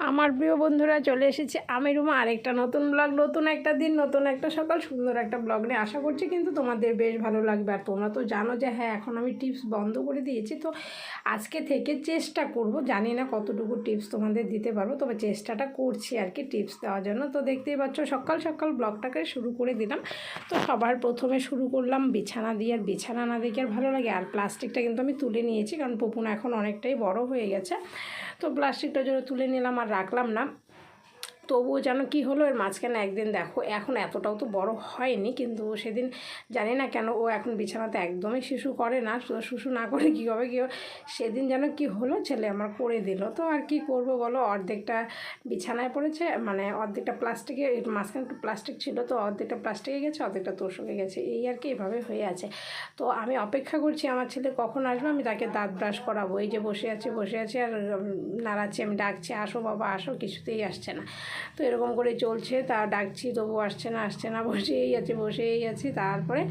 আমার প্রিয় বন্ধুরা, চলে এসেছে আমি রুমা। আরেকটা নতুন ব্লগ নতুন একটা দিন, নতুন একটা সকাল, সুন্দর একটা ব্লগ নিয়ে আশা করছি কিন্তু তোমাদের বেশ ভালো লাগবে। আর তোমরা তো জানো যে হ্যাঁ এখন আমি টিপস বন্ধ করে দিয়েছি, তো আজকে থেকে চেষ্টা করব। জানি না কতটুকু টিপস তোমাদের দিতে পারব, তবে চেষ্টাটা করছি আর কি টিপস দেওয়ার জন্য। তো দেখতেই পাচ্ছ, সকাল সকাল ব্লগটাকে শুরু করে দিলাম। তো সবার প্রথমে শুরু করলাম বিছানা দিয়ে, আর বিছানা না দেখে আর ভালো লাগে। আর প্লাস্টিকটা কিন্তু আমি তুলে নিয়েছি, কারণ পুপুন এখন অনেকটাই বড় হয়ে গেছে। তো প্লাস্টিকটা যেন তুলে নিলাম আর রাখলাম না। তবুও যেন কি হলো, এর মাঝখানে একদিন দেখো, এখন এতটাও তো বড় হয়নি, কিন্তু সেদিন জানি না কেন ও এখন বিছানাতে একদমই শিশু করে না শুশু না করে কী হবে, কী সেদিন যেন কি হলো, ছেলে আমার করে দিল। তো আর কি করব বলো, অর্ধেকটা বিছানায় পড়েছে মানে অর্ধেকটা প্লাস্টিকে মাঝখানে একটু প্লাস্টিক ছিল, তো অর্ধেকটা প্লাস্টিকে গেছে, অর্ধেকটা তোষকে গেছে, এই আর কি এভাবে হয়ে আছে। তো আমি অপেক্ষা করছি, আমার ছেলে কখন আসবে, আমি তাকে দাঁত ব্রাশ করাবো, এই যে বসে আছে বসে আছে, আর নাড়াচ্ছি, আমি ডাকছি, আসো বাবা, আসো, কিছুতেই আসছে না। তো এরকম করে চলছে, তা ডাকছি, তবু আসছে না আসছে না, বসেই আছে, বসেই আছি। তারপরে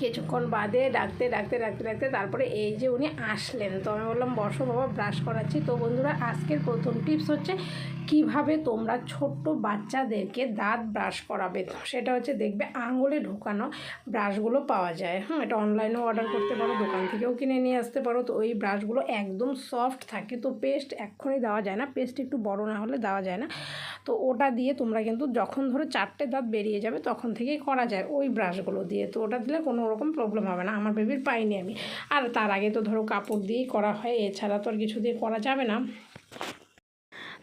কিছুক্ষণ বাদে ডাকতে ডাকতে ডাকতে ডাকতে তারপরে এই যে উনি আসলেন। তো আমি বললাম, বসো বাবা ব্রাশ করাচ্ছি। তো বন্ধুরা, আজকের প্রথম টিপস হচ্ছে কীভাবে তোমরা ছোট্ট বাচ্চাদেরকে দাঁত ব্রাশ করাবে? তো সেটা হচ্ছে দেখবে আঙুলে ঢোকানো ব্রাশগুলো পাওয়া যায়। হ্যাঁ এটা অনলাইনেও অর্ডার করতে পারো, দোকান থেকেও কিনে নিয়ে আসতে পারো। তো ওই ব্রাশগুলো একদম সফট থাকে। তো পেস্ট এক্ষুনি দেওয়া যায় না। পেস্ট একটু বড় না হলে দেওয়া যায় না। তো ওটা দিয়ে তোমরা কিন্তু যখন ধরো চারটে দাঁত বেরিয়ে যাবে, তখন থেকেই করা যায় ওই ব্রাশগুলো দিয়ে। তো ওটা দিলে কোনো রকম প্রবলেম হবে না। আমার বেবির পাইনি আমি। আর তার আগে তো ধরো কাপড় দিয়েই করা হয়। এছাড়া তো আর কিছু দিয়ে করা যাবে না।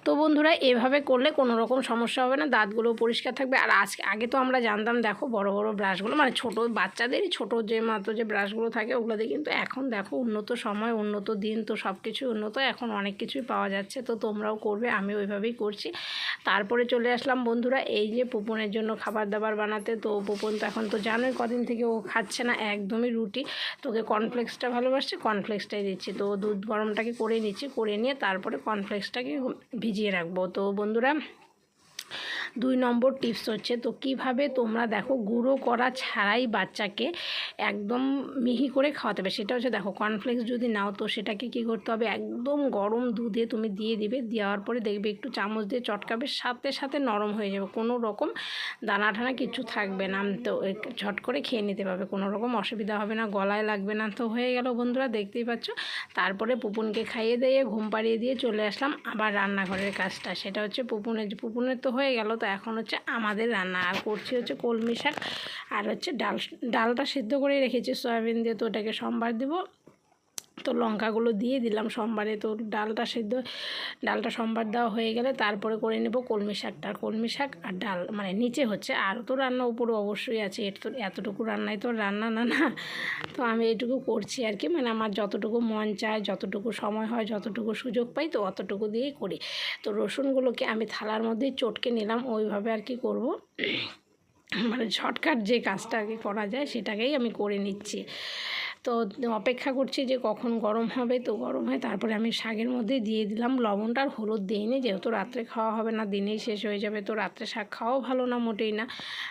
তো বন্ধুরা, এভাবে করলে কোনো রকম সমস্যা হবে না, দাঁতগুলো পরিষ্কার থাকবে। আর আজকে আগে তো আমরা জানতাম, দেখো বড় বড় ব্রাশগুলো মানে ছোট বাচ্চাদেরই ছোট যে মাত্র যে ব্রাশগুলো থাকে ওগুলো দিয়ে কিন্তু এখন দেখো উন্নত সময়, উন্নত দিন, তো সব কিছুই উন্নত, এখন অনেক কিছুই পাওয়া যাচ্ছে, তো তোমরাও করবে আমি ওইভাবেই করছি। তারপরে চলে আসলাম বন্ধুরা, এই যে পুপনের জন্য খাবার দাবার বানাতে, তো পুপন তো এখন তো জানোই কদিন থেকে ও খাচ্ছে না, একদমই রুটি। তোকে কর্নফ্লেক্সটা ভালোবাসছে, কর্নফ্লেক্সটাই দিচ্ছি, তো দুধ গরমটাকে করে নিচ্ছি, করে নিয়ে তারপরে কর্নফ্লেক্সটাকে ভিজিয়ে রাখব। তো বন্ধুরা দুই নম্বর টিপস হচ্ছে, তো কীভাবে তোমরা দেখো গুঁড়ো করা ছাড়াই বাচ্চাকে একদম মিহি করে খাওয়াতে হবে সেটা হচ্ছে দেখো কর্নফ্লেক্স যদি নাও, তো সেটাকে কি করতে হবে? একদম গরম দুধে তুমি দিয়ে দিবে, দেওয়ার পরে দেখবে একটু চামচ দিয়ে চটকাবে, সাথে সাথে নরম হয়ে যাবে। কোনো রকম দানা ঠানা কিছু থাকবে না, তো ঝট করে খেয়ে নিতে পারবে, কোনো রকম অসুবিধা হবে না, গলায় লাগবে না। তো হয়ে গেল বন্ধুরা, দেখতেই পাচ্ছ? তারপরে পুপুনকে খাইয়ে দিয়ে, ঘুম পাড়িয়ে দিয়ে চলে আসলাম আবার রান্নাঘরের কাজটা। সেটা হচ্ছে পুপুনের পুপুনের তো হয়ে গেল তো এখন হচ্ছে আমাদের রান্না। আর করছি হচ্ছে কলমি শাক আর হচ্ছে ডাল, ডালটা সিদ্ধ করে রেখেছি। সয়াবিন দিয়ে তো ওটাকে সোমবার দেবো। তো লঙ্কাগুলো দিয়ে দিলাম সোমবারে। তো ডালটা সেদ্ধ, ডালটা সোমবার দেওয়া হয়ে গেলে তারপরে করে নেব কলমি শাকটা আর কলমি শাক আর ডাল মানে নিচে হচ্ছে। আরও তো রান্না উপরে অবশ্যই আছে। এর তো এতটুকু রান্নায় তো রান্না না না। তো আমি এটুকু করছি আর কি। মানে আমার যতটুকু মন চায়, যতটুকু সময় হয়, যতটুকু সুযোগ পাই, তো অতটুকু দিয়েই করি। তো রসুনগুলোকে আমি থালার মধ্যেই চটকে নিলাম। ওইভাবে আর কি করব। মানে ঝটকাট যে কাজটা আর করা যায়, সেটাকেই আমি করে নিচ্ছি। তো অপেক্ষা করছি যে কখন গরম হবে। তো গরম হয় তারপরে আমি শাকের মধ্যে দিয়ে দিলাম। লবণটা আর হলুদ দিইনি, যেহেতু রাত্রে খাওয়া হবে না, দিনেই শেষ হয়ে যাবে। তো রাত্রে শাক খাওয়াও ভালো না, মোটেই না।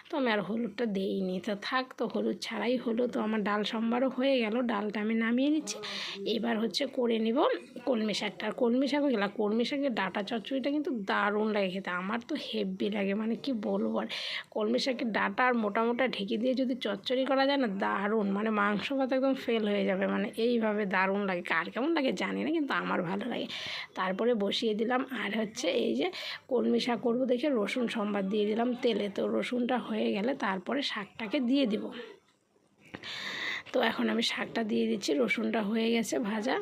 তো আমি আর হলুদটা দিইনি। তো থাক, তো হলুদ ছাড়াই হলো। তো আমার ডাল সম্বারও হয়ে গেল, ডালটা আমি নামিয়ে নিচ্ছি। এবার হচ্ছে করে নিব কলমি শাকটা। আর কলমি শাক গেলাম কলমি শাকের ডাটা চচ্চড়িটা কিন্তু দারুণ লাগে খেতে। আমার তো হেভি লাগে মানে কি বলব আর। কলমি শাকের ডাটা আর মোটা মোটা ঢেকে দিয়ে যদি চচ্চড়ি করা যায় না, দারুণ। মানে মাংস ভাত একদম ফেল হয়ে যাবে। মানে এইভাবে দারুণ লাগে। কার কেমন লাগে জানি না, কিন্তু আমার ভালো লাগে। তারপরে বসিয়ে দিলাম। আর হচ্ছে এই যে কলমি শাক করব দেখে রসুন সম্বাদ দিয়ে দিলাম তেলে। তো রসুনটা হয়ে গেলে তারপরে শাকটাকে দিয়ে দিব। তো এখন আমি শাকটা দিয়ে দিচ্ছি। রসুনটা হয়ে গেছে ভাজা।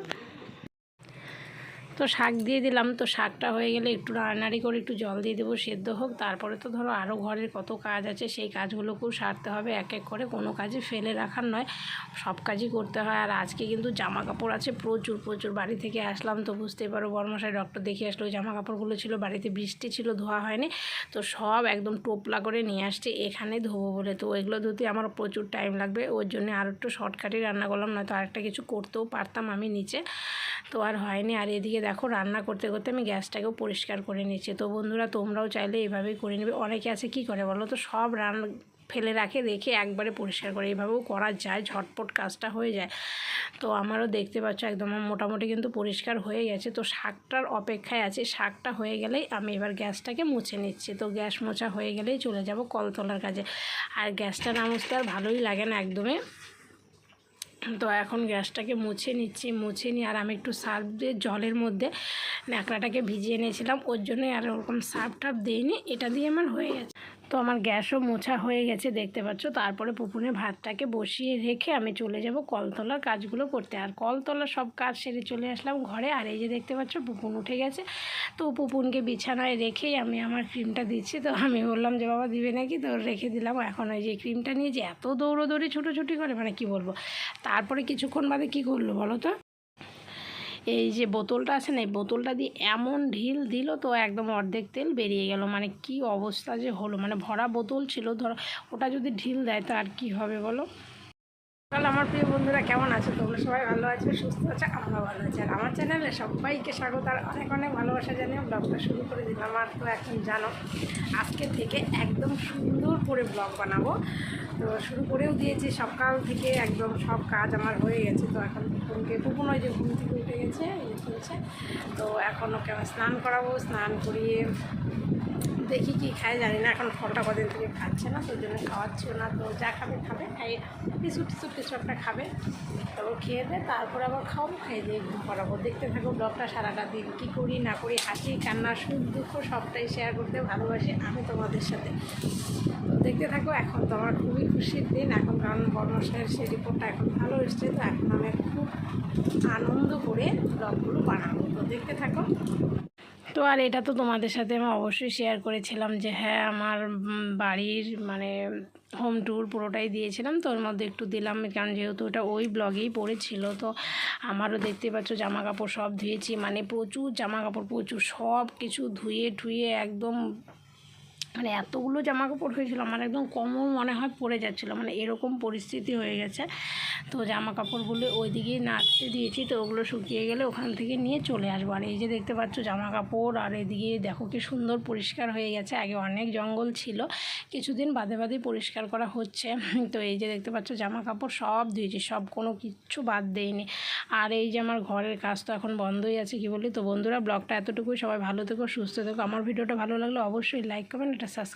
তো শাক দিয়ে দিলাম। তো শাকটা হয়ে গেলে একটু নাড়ানাড়ি করে একটু জল দিয়ে দেবো, সেদ্ধ হোক। তারপরে তো ধরো আরও ঘরের কত কাজ আছে, সেই কাজগুলোকেও সারতে হবে, এক এক করে। কোনো কাজে ফেলে রাখার নয়, সব কাজই করতে হয়। আর আজকে কিন্তু জামা কাপড় আছে, প্রচুর প্রচুর বাড়ি থেকে আসলাম তো বুঝতেই পারো, বর্মশাই ডক্টর দেখে আসলো জামা কাপড়গুলো ছিল, বাড়িতে বৃষ্টি ছিল, ধোয়া হয়নি। তো সব একদম টোপলা করে নিয়ে আসছে, এখানে ধোবো বলে। তো এগুলো ধুতে আমার প্রচুর টাইম লাগবে, ওর জন্য আর একটু শর্টকাটই রান্না করলাম, নয়তো আরেকটা কিছু করতেও পারতাম আমি নিচে। তো আর হয়নি, আর এদিকে দেখো রান্না করতে করতে আমি গ্যাসটাকেও পরিষ্কার করে নিচ্ছি। তো বন্ধুরা, তোমরাও চাইলে এভাবেই করে নেবে। অনেকে আছে, কি করে বলো তো? সব রান্না ফেলে রাখে, রেখে একবারে পরিষ্কার করে। এইভাবেও করা যায়, ঝটপট কাজটা হয়ে যায়। তো আমারও দেখতে পাচ্ছ, একদম মোটামুটি কিন্তু পরিষ্কার হয়ে গেছে। তো শাকটার অপেক্ষায় আছে। শাকটা হয়ে গেলেই আমি এবার গ্যাসটাকে মুছে নিচ্ছি। তো গ্যাস মোছা হয়ে গেলেই চলে যাব কল তোলার কাজে। আর গ্যাসটা না মুছতে আর ভালোই লাগে না, একদমই। তো এখন গ্যাসটাকে মুছে নিচ্ছি, মুছে নিয়ে আর আমি একটু সার্ফ দিয়ে জলের মধ্যে ন্যাকড়াটাকে ভিজিয়ে নিয়েছিলাম ওর জন্যই আর ওরকম সার্ফ টার্ফ দিইনি, এটা দিয়ে আমার হয়ে গেছে। তো আমার গ্যাসও মোছা হয়ে গেছে, দেখতে পাচ্ছ? তারপরে পুপুনে ভাতটাকে বসিয়ে রেখে আমি চলে যাব কলতলার কাজগুলো করতে। আর কলতলার সব কাজ সেরে চলে আসলাম ঘরে। আর এই যে দেখতে পাচ্ছ পুপুন উঠে গেছে। তো পুপুনকে বিছানায় রেখেই আমি আমার ক্রিমটা দিচ্ছি। তো আমি বললাম যে, বাবা, দিবে নাকি? তো রেখে দিলাম। এখন ওই যে ক্রিমটা নিয়ে যে এত দৌড়োদৌড়ি, ছুটোছুটি করে মানে কি বলব? তারপরে কিছুক্ষণ বাদে কি করল বলো তো? এই যে বোতলটা আছে না বোতলটা দিয়ে এমন ঢিল দিল তো একদম অর্ধেক তেল বেরিয়ে গেল। মানে কি অবস্থা যে হলো? মানে ভরা বোতল ছিল, ধরো ওটা যদি ঢিল দেয় তো আর কী হবে বলো? তাহলে আমার প্রিয় বন্ধুরা, কেমন আছে? তোমরা সবাই ভালো আছে, সুস্থ আছে? আমরা ভালো আছি। আর আমার চ্যানেলে সবাইকে স্বাগত, আর অনেক অনেক ভালোবাসা জানিয়ে ব্লগটা শুরু করে দিলাম। আর তো এখন জানো, আজকে থেকে একদম সুন্দর করে ব্লগ বানাবো। তো শুরু করেও দিয়েছি, সকাল থেকে একদম সব কাজ আমার হয়ে গেছে। তো এখন পুকুনকে পুকুন ওই যে ঘুম থেকে উঠে গেছে চলছে তো এখন ওকে স্নান করাবো, স্নান করিয়ে দেখি কি খায়, জানি না, এখন ফলটা কদিন থেকে খাচ্ছে না ওই জন্য খাওয়াচ্ছিও না। তো যা খাবে খাবে। খাই কিছু টিস্কুট কিছু একটা খাবে। তো খেয়ে দেয় তারপরে আবার খাওয়াবো। খাইয়ে দিয়ে ঘুম করাবো দেখতে থাকো ব্লগটা সারাটা দিন, কী করি, না করি, হাসি, কান্না, সুখ, দুঃখ, সবটাই শেয়ার করতে ভালোবাসি আমি তোমাদের সাথে। দেখতে থাকো, এখন তো আমার খুবই খুশির দিন। এখন কারণ বর্মশাহের সেই রিপোর্টটা এখন ভালো এসছে, তো এখন আমি খুব আনন্দ করে ব্লগগুলো বানাবো। তো দেখতে থাকো। তো আর এটা তো তোমাদের সাথে আমি অবশ্যই শেয়ার করেছিলাম যে হ্যাঁ আমার বাড়ির মানে হোম ট্যুর পুরোটাই দিয়েছিলাম। তো ওর মধ্যে একটু দিলাম, কারণ যেহেতু ওটা ওই ব্লগেই পড়েছিল, তো আমারও দেখতে পাচ্ছ জামা কাপড় সব ধুয়েছি। মানে প্রচুর জামা কাপড় প্রচুর সব কিছু ধুয়ে ঠুয়ে একদম মানে এতগুলো জামা কাপড় হয়েছিল, আমার একদম কমল মনে হয় পড়ে যাচ্ছিল মানে এরকম পরিস্থিতি হয়ে গেছে। তো জামা কাপড়গুলো ওই দিকেই নাচতে দিয়েছি, তো ওগুলো শুকিয়ে গেলে ওখান থেকে নিয়ে চলে আসব। আর এই যে দেখতে পাচ্ছ জামা কাপড় আর এদিকে দেখো কি সুন্দর পরিষ্কার হয়ে গেছে, আগে অনেক জঙ্গল ছিল, কিছুদিন বাদে বাদে পরিষ্কার করা হচ্ছে। তো এই যে দেখতে পাচ্ছ জামা কাপড় সব ধুয়েছি, সব কোনো কিচ্ছু বাদ দেয়নি আর এই যে আমার ঘরের কাজ তো এখন বন্ধই আছে, কি বলি? তো বন্ধুরা, ব্লগটা এতটুকুই, সবাই ভালো থেকো, সুস্থ থেকো। আমার ভিডিওটা ভালো লাগলে অবশ্যই লাইক ça serait